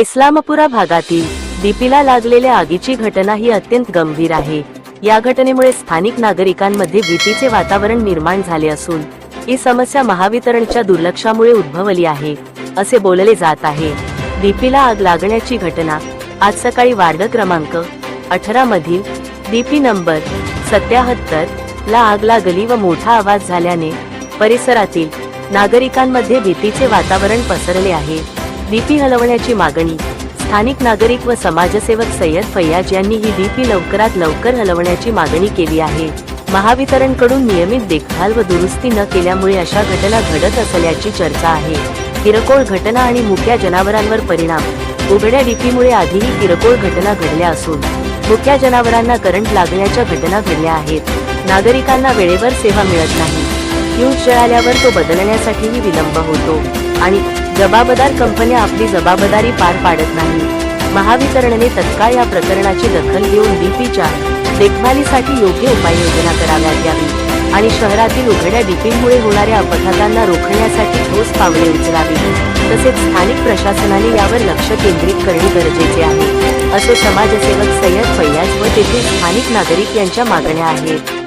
इस्लामपुरा भागातील दीपीला लागलेल्या आगीची घटना ही अत्यंत गंभीर आहे. या घटनेमुळे स्थानिक नागरिकांमध्ये भीतीचे वातावरण निर्माण झाले असून ही समस्या महावितरणच्या दुर्लक्षामुळे उद्भवली आहे असे बोलले जात आहे. दीपीला आग लागण्याची घटना आज सकाळी वार्ड क्रमांक अठरा मधील दीपी नंबर सत्याहत्तर ला आग लागली व मोठा आवाज झाल्याने परिसरातील नागरिकांमध्ये भीतीचे वातावरण पसरले आहे. डीपी हलवण्याची मागणी. स्थानिक नागरिक व समाजसेवक सय्यद फैयाज यांनी ही डीपी लवकरात लवकर हलवण्याची मागणी केली आहे. महावितरणकडून नियमित देखभाल व दुरुस्ती न केल्यामुळे अशा घटना घडत असल्याची चर्चा आहे. किरकोळ घटना आणि मुक्या जनावरांवर परिणाम. उघड्या डीपीमुळे आधीही किरकोळ घटना घडल्या असून मुक्या जनावरांना करंट लागण्याच्या घटना घडल्या आहेत. नागरिकांना वेळेवर सेवा मिळत नाही. फ्यूज जळाल्यावर तो बदलण्यासाठीही विलंब होतो. आणि जबाबदार कंपन्या आपली जबाबदारी पार पाडत नाही. महावितरणने तत्काळ या प्रकरणाची दखल घेऊन डीपीच्या देखभालीसाठी योग्य उपाययोजना कराव्यात यावी आणि शहरातील उघड्या डीपीमुळे होणाऱ्या अपघातांना रोखण्यासाठी ठोस पावले उचलावी. तसेच स्थानिक प्रशासनाने यावर लक्ष केंद्रित करणे गरजेचे आहे. असे समाजसेवक सय्यद फैयाज व तेथील स्थानिक नागरिक यांच्या मागण्या आहेत.